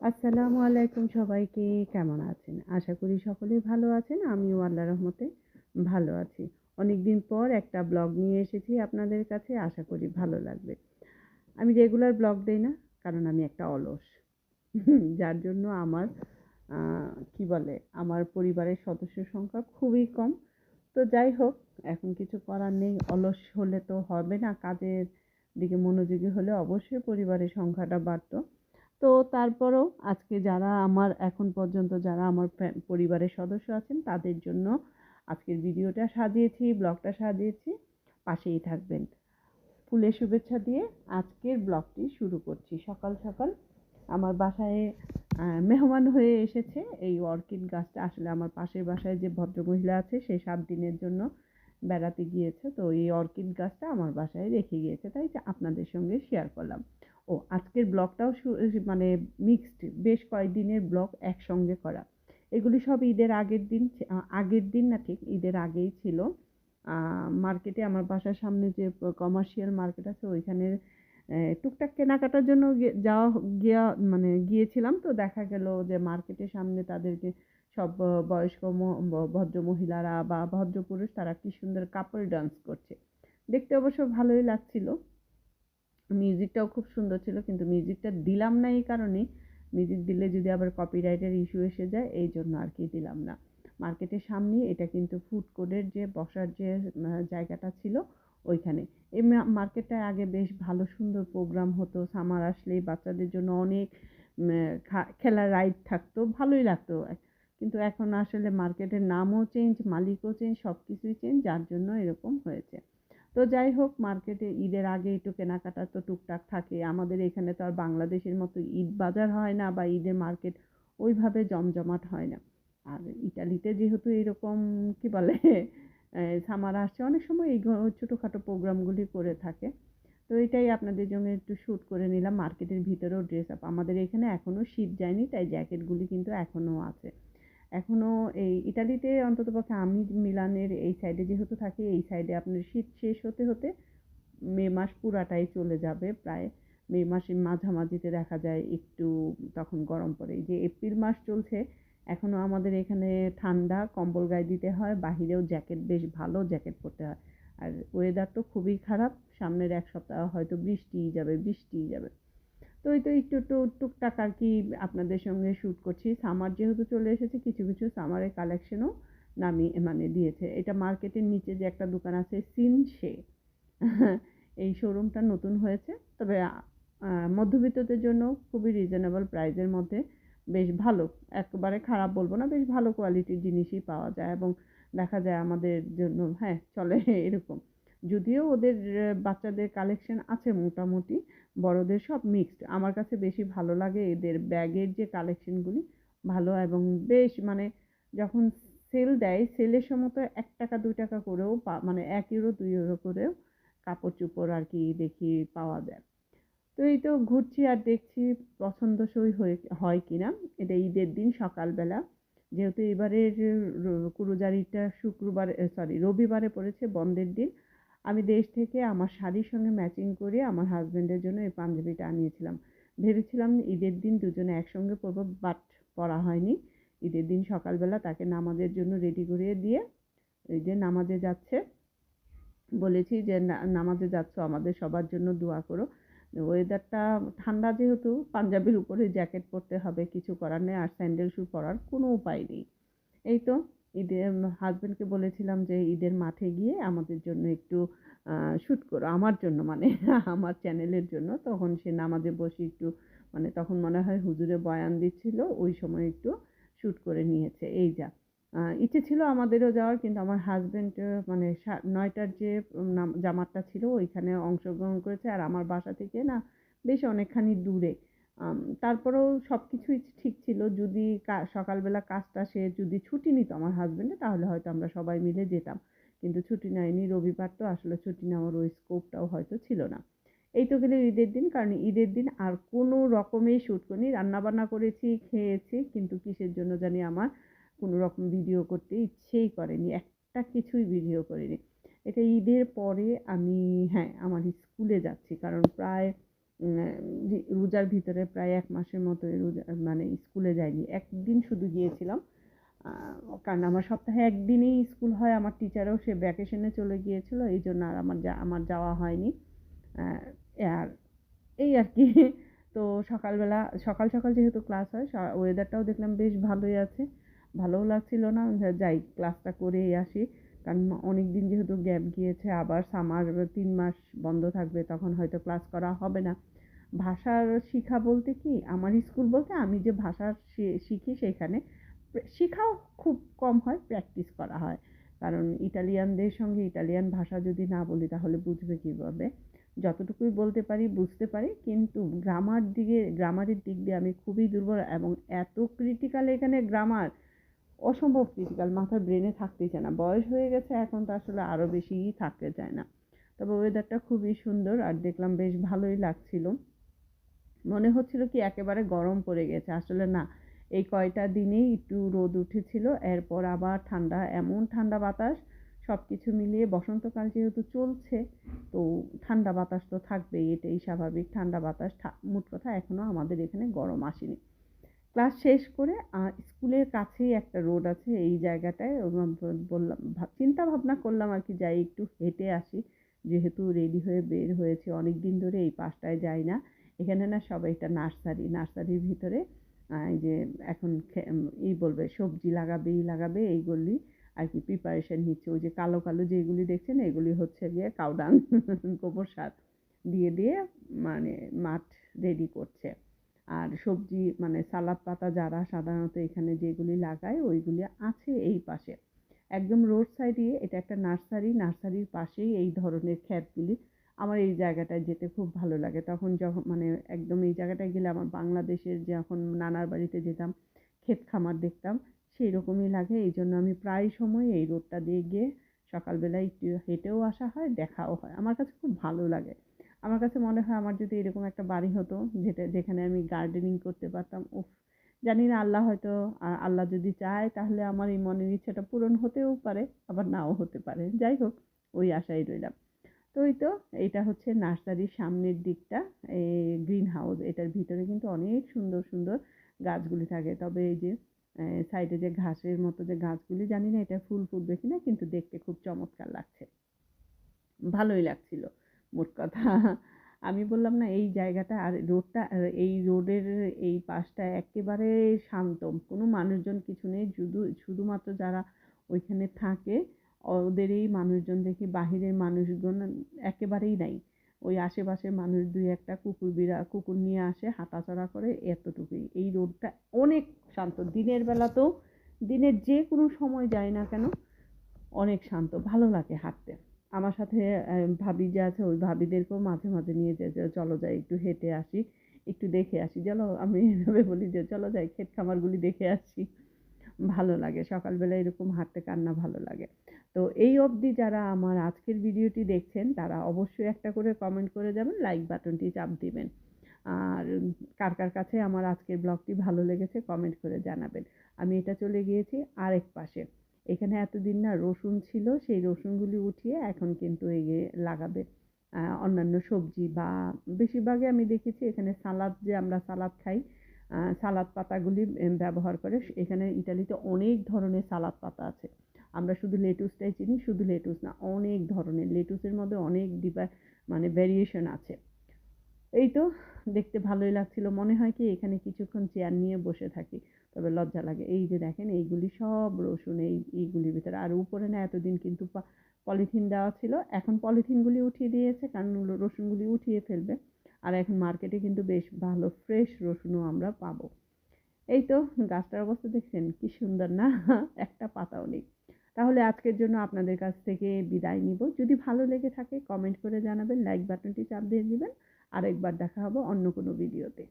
আসসালামু আলাইকুম সবাইকে, কেমন আছেন? আশা করি সকলেই ভালো আছেন, আমিও আল্লাহ রহমতে ভালো আছি। অনেক দিন পর একটা ব্লগ নিয়ে এসেছি আপনাদের কাছে, আশা করি ভালো লাগবে। আমি রেগুলার ব্লগ দেই না, কারণ আমি একটা অলস। যার জন্য আমার কি বলে, আমার পরিবারের সদস্য সংখ্যা খুবই কম। তো যাই হোক, এখন কিছু করার নেই, অলস হলে তো হবে না, কাজের দিকে মনোযোগী হলে অবশ্যই পরিবারের সংখ্যাটা বাড়তো। তো তারপরেও আজকে যারা আমার, এখন পর্যন্ত যারা আমার পরিবারের সদস্য আছেন, তাদের জন্য আজকের ভিডিওটা সাজিয়েছি, ব্লগটা সাজিয়েছি। পাশেই থাকবেন। ফুলের শুভেচ্ছা দিয়ে আজকের ব্লগটি শুরু করছি। সকাল সকাল আমার বাসায় মেহমান হয়ে এসেছে। এই অর্কিড গাছটা আসলে আমার পাশের বাসায় যে ভদ্রমহিলা আছে, সে সাত দিনের জন্য বেড়াতে গিয়েছে। তো এই অর্কিড গাছটা আমার বাসায় রেখে গিয়েছে। তাই আপনাদের সঙ্গে শেয়ার করলাম। ও, আজকের ব্লগটাও মানে মিক্সড বেশ কয়েকদিনের ব্লগ একসঙ্গে করা। এগুলি সব ঈদের আগের দিন আগের দিন না ঠিক, ঈদের আগেই ছিল। মার্কেটে আমার বাসার সামনে যে কমার্শিয়াল মার্কেট আছে, ওইখানে টুকটাক কেনাকাটার জন্য যাওয়া গিয়া মানে গিয়েছিলাম তো দেখা গেল যে মার্কেটের সামনে তাদেরকে সব বয়স্ক ভদ্র মহিলারা বা ভদ্রপুরুষ তারা কি সুন্দর কাপড় ডান্স করছে। দেখতে অবশ্য ভালোই লাগছিল। মিউজিকটাও খুব সুন্দর ছিল, কিন্তু মিউজিকটা দিলাম না এই কারণেই। মিউজিক দিলে যদি আবার কপিরাইটের ইস্যু এসে যায়, এই জন্য আর কি দিলাম না। মার্কেটের সামনে এটা কিন্তু ফুড কোর্টের যে বসার যে জায়গাটা ছিল, ওইখানে। এই মার্কেটটা আগে বেশ ভালো সুন্দর প্রোগ্রাম হতো। সামার আসলেই বাচ্চাদের জন্য অনেক খেলার রাইড থাকতো, ভালোই লাগতো। কিন্তু এখন আসলে মার্কেটের নামও চেঞ্জ মালিকও চেঞ্জ সব কিছুই চেঞ্জ যার জন্য এরকম হয়েছে। তো যাই হোক, মার্কেটে ঈদের আগে একটু কেনাকাটা তো টুকটাক থাকে। আমাদের এখানে তো আর বাংলাদেশের মতো ঈদ বাজার হয় না বা ঈদের মার্কেট ওইভাবে জমজমাট হয় না। আর ইটালিতে যেহেতু এরকম, কি বলে সামার আসছে, অনেক সময় এই ছোটোখাটো প্রোগ্রামগুলি করে থাকে। তো এটাই আপনাদের জন্য একটু শ্যুট করে নিলাম। মার্কেটের ভিতরেও ড্রেস আপ আমাদের এখানে এখনও শীত যায়নি, তাই জ্যাকেটগুলি কিন্তু এখনও আছে। এখনও এই ইটালিতে অন্ততপক্ষে আমি মিলানের এই সাইডে যেহেতু থাকি, এই সাইডে আপনার শীত শেষ হতে হতে মে মাস পুরাটাই চলে যাবে। প্রায় মে মাসের মাঝামাঝিতে দেখা যায় একটু তখন গরম পড়ে। যে এপ্রিল মাস চলছে এখনও আমাদের এখানে ঠান্ডা, কম্বল গায়ে দিতে হয়, বাহিরেও জ্যাকেট বেশ ভালো জ্যাকেট পরতে হয়। আর ওয়েদার তো খুবই খারাপ, সামনের এক সপ্তাহ হয়তো বৃষ্টিই যাবে বৃষ্টিই যাবে। তো ওই তো একটু একটু টুকটাক আর কি আপনাদের সঙ্গে শ্যুট করছি। সামার যেহেতু চলে এসেছে, কিছু কিছু সামারের কালেকশনও নামিয়ে মানে দিয়েছে। এটা মার্কেটের নিচে যে একটা দোকান আছে সিন সে এই শোরুমটা নতুন হয়েছে, তবে মধ্যবিত্তদের জন্য খুবই রিজনেবল প্রাইজের মধ্যে বেশ ভালো। একবারে খারাপ বলব না, বেশ ভালো কোয়ালিটির জিনিসই পাওয়া যায় এবং দেখা যায় আমাদের জন্য হ্যাঁ চলে এরকম। যদিও ওদের বাচ্চাদের কালেকশন আছে মোটামুটি, বড়দের সব মিক্সড আমার কাছে বেশি ভালো লাগে এদের ব্যাগের যে কালেকশনগুলি ভালো এবং বেশ মানে যখন সেল দেয় সেলের সময় তো এক টাকা, দুই টাকা করেও মানে এক ইউরো দুই ইউরো করেও কাপড় চোপড় আর কি দেখি পাওয়া যায়। তো এই তো ঘুরছি আর দেখছি পছন্দসই হয়ে, হয় কি না এটা ঈদের দিন সকালবেলা। যেহেতু এবারের কুরুজারিটা শুক্রবার সরি রবিবারে পড়েছে বন্ধের দিন। আমি দেশ থেকে আমার শাড়ির সঙ্গে ম্যাচিং করে আমার হাজব্যান্ডের জন্য এই পাঞ্জাবিটা আনিয়েছিলাম। ভেবেছিলাম ঈদের দিন দুজনে একসঙ্গে পরবো বাট পরা হয়নি। ঈদের দিন সকালবেলা তাকে নামাজের জন্য রেডি করিয়ে দিয়ে এই যে নামাজে যাচ্ছে, বলেছি যে নামাজে যাচ্ছ, আমাদের সবার জন্য দোয়া করো। ওয়েদারটা ঠান্ডা যেহেতু, পাঞ্জাবির উপরে জ্যাকেট পরতে হবে, কিছু করার নেই, আর স্যান্ডেল শ্যু পরার কোনো উপায় নেই। এই তো ঈদের হাজব্যান্ডকে বলেছিলাম যে, ঈদের মাঠে গিয়ে আমাদের জন্য একটু শ্যুট করো, আমার জন্য মানে আমার চ্যানেলের জন্য। তখন সে নামাজে বসে একটু মানে তখন মনে হয় হুজুরে বয়ান দিচ্ছিল, ওই সময় একটু শ্যুট করে নিয়েছে। এই যা। ইচ্ছে ছিল আমাদেরও যাওয়ার, কিন্তু আমার হাজব্যান্ড মানে নয়টার যে জামাতটা ছিল, ওইখানে অংশগ্রহণ করেছে। আর আমার বাসা থেকে না, বেশ অনেকখানি দূরে। তারপরেও সব কিছুই ঠিক ছিল। যদি সকালবেলা কাজটা সে যদি ছুটি নিত আমার হাজব্যান্ডে তাহলে হয়তো আমরা সবাই মিলে যেতাম। কিন্তু ছুটি নেয়নি, রবিবার তো আসলে ছুটি নেওয়ার ওই স্কোপটাও হয়তো ছিল না। এই তো গেলে ঈদের দিন, কারণ ঈদের দিন আর কোনো রকমেই শ্যুট করিনি। রান্নাবান্না করেছি, খেয়েছি, কিন্তু কিসের জন্য জানি আমার কোনো রকম ভিডিও করতে ইচ্ছেই করেনি। একটা কিছুই ভিডিও করিনি। এটা ঈদের পরে আমি হ্যাঁ আমার স্কুলে যাচ্ছি, কারণ প্রায় রোজার ভিতরে প্রায় এক মাসের মতো রোজা মানে স্কুলে যাইনি। একদিন শুধু গিয়েছিলাম। কারণ আমার সপ্তাহে একদিনই স্কুল হয়। আমার টিচারও সে ভ্যাকেশনে চলে গিয়েছিল। এই জন্য আর আমার যা, আমার যাওয়া হয়নি। আর এই আর কি। তো সকালবেলা, সকাল সকাল যেহেতু ক্লাস হয় ওয়েদারটাও দেখলাম বেশ ভালোই আছে। ভালোও লাগছিল না। যাই, ক্লাসটা করেই আসি। কারণ অনেক দিন যেহেতু গ্যাপ গিয়েছে, আবার সামার তিন মাস বন্ধ থাকবে, তখন হয়তো ক্লাস করা হবে না। ভাষার শিখা বলতে কি? আমার স্কুল বলতে আমি যে ভাষা শিখি সেখানে শিখাও খুব কম হয় প্র্যাকটিস করা হয়। কারণ ইটালিয়ানদের সঙ্গে ইটালিয়ান ভাষা যদি না বলি, তাহলে বুঝবে কীভাবে? যতটুকুই বলতে পারি, বুঝতে পারি, কিন্তু গ্রামার দিকে গ্রামারের দিক দিয়ে আমি খুবই দুর্বল এবং এত ক্রিটিক্যাল এখানে গ্রামার অসম্ভব ক্রিটিক্যাল মাথার ব্রেনে থাকতেই চায় না। বয়স হয়ে গেছে, এখন তো আসলে আরও বেশিই থাকতে চায় না। তবে ওয়েদারটা খুবই সুন্দর আর দেখলাম বেশ ভালোই লাগছিল। মনে হচ্ছিল কি একেবারে গরম পড়ে গেছে। আসলে না, এই কয়টা দিনেই একটু রোদ উঠেছিল, এরপর আবার ঠান্ডা, এমন ঠান্ডা বাতাস সব কিছু মিলিয়ে বসন্তকাল যেহেতু চলছে, তো ঠান্ডা বাতাস তো থাকবেই, এটাই স্বাভাবিক। ঠান্ডা বাতাস মোট কথা এখনও আমাদের এখানে গরম আসেনি। ক্লাস শেষ করে স্কুলের কাছেই একটা রোড আছে এই জায়গাটায়। বললাম ভাব- চিন্তা ভাবনা করলাম আর কি, যাই একটু হেঁটে আসি। যেহেতু রেডি হয়ে বের হয়েছে অনেক দিন ধরে এই পাশটায় যাই না। এখানে না সবাই একটা নার্সারি, নার্সারির ভিতরে যে এখন এই বলবে, সবজি লাগাবে এই লাগাবে এই এইগুলি আর কি প্রিপারেশন নিচ্ছে। ওই যে কালো কালো যেগুলি দেখছেন, এগুলি হচ্ছে গিয়ে কাউডাং, গোবর সার দিয়ে দিয়ে মানে মাঠ রেডি করছে। আর সবজি মানে সালাদ পাতা যারা সাধারণত এখানে যেগুলি লাগায় ওইগুলি আছে এই পাশে। একদম রোড সাইডে এটা একটা নার্সারি, নার্সারির পাশেই এই ধরনের ক্ষেতগুলি। আমার এই জায়গাটায় যেতে খুব ভালো লাগে। তখন যখন মানে একদম এই জায়গাটায় গেলে আমার বাংলাদেশের যখন নানার বাড়িতে যেতাম, ক্ষেত খামার দেখতাম সেই রকমই লাগে। এই জন্য আমি প্রায় সময় এই রোডটা দিয়ে গিয়ে সকালবেলায় একটু হেঁটেও আসা হয়, দেখাও হয়। আমার কাছে খুব ভালো লাগে। আমার কাছে মনে হয় আমার যদি এরকম একটা বাড়ি হতো, যেটা, যেখানে আমি গার্ডেনিং করতে পারতাম, উফ, জানি না আল্লাহ হয়তো আল্লাহ যদি চায়, তাহলে আমার এই মনের ইচ্ছাটা পূরণ হতেও পারে, আবার নাও হতে পারে। যাই হোক, ওই আশায় রইলাম। তো ওই তো এটা হচ্ছে নার্সারির সামনের দিকটা এই গ্রিন হাউস এটার ভিতরে কিন্তু অনেক সুন্দর সুন্দর গাছগুলি থাকে। তবে এই যে সাইডে যে ঘাসের মতো যে গাছগুলি, জানি না এটা ফুল ফুটবে কিনা, কিন্তু দেখতে খুব চমৎকার লাগছে। ভালোই লাগছিল। মোট কথা। আমি বললাম, না, এই জায়গাটা আর রোডটা এই রোডের এই পাশটা একেবারে শান্ত। কোনো মানুষজন কিছু নেই। শুধু শুধুমাত্র যারা ওইখানে থাকে, ওদের এই মানুষজন দেখি বাহিরের মানুষজন একেবারেই নাই। ওই আশেপাশের মানুষ দুই একটা কুকুর বিড়া, কুকুর নিয়ে আসে হাঁটাচড়া করে এতটুকুই। এই রোডটা অনেক শান্ত। দিনের বেলাতেও, দিনের যে কোনো সময় যায় না কেন, অনেক শান্ত। ভালো লাগে হাঁটতে। আমার সাথে ভাবি যে আছে, ওই ভাবিদেরকেও মাঝে মাঝে নিয়ে যে, চলো যাই, একটু হেঁটে আসি, একটু দেখে আসি। চলো আমি এভাবে বলি যে, চলো যাই, ক্ষেত খামারগুলি দেখে আসি। ভালো লাগে, সকালবেলা এরকম হাঁটতে কান্না ভালো লাগে। তো এই অবধি যারা আমার আজকের ভিডিওটি দেখছেন, তারা অবশ্যই একটা করে কমেন্ট করে যাবেন লাইক বাটনটি চাপ দিবেন। আর কার কার কাছে আমার আজকের ব্লগটি ভালো লেগেছে কমেন্ট করে জানাবেন। আমি এটা চলে গিয়েছি আরেক পাশে। এখানে এতদিন না রসুন ছিল, সেই রসুনগুলি উঠিয়ে এখন কিন্তু এই যে লাগাবে। অন্যান্য সবজি বা বেশিরভাগই আমি দেখেছি এখানে সালাদ, যে আমরা সালাদ খাই সালাদ পাতাগুলি ব্যবহার করে। এখানে ইটালিতে অনেক ধরনের সালাদ পাতা আছে। আমরা শুধু লেটুসটাই চিনি, শুধু লেটুস না, অনেক ধরনের। লেটুসের মধ্যে অনেক ডিবা মানে ভ্যারিয়েশন আছে। এই তো, দেখতে ভালোই লাগছিল। মনে হয় কি এখানে কিছুক্ষণ চেয়ার নিয়ে বসে থাকি। তবে লজ্জা লাগে। এই যে দেখেন, এইগুলি সব রসুন, এই, এইগুলির ভিতরে। আর উপরে না এতদিন কিন্তু পলিথিন দেওয়া ছিল। এখন পলিথিনগুলি উঠিয়ে দিয়েছে, কারণ রসুনগুলি উঠিয়ে ফেলবে। আর এখন মার্কেটে কিন্তু বেশ ভালো, ফ্রেশ রসুনও আমরা পাবো। এই তো গাছটার অবস্থা দেখছেন, কি সুন্দর না? একটা পাতাও নেই। তাহলে আজকের জন্য আপনাদের কাছ থেকে বিদায় নিব। যদি ভালো লেগে থাকে কমেন্ট করে জানাবেন লাইক বাটনটি চাপ দিয়ে দিবেন। আরেকবার দেখা হবে অন্য কোনো ভিডিওতে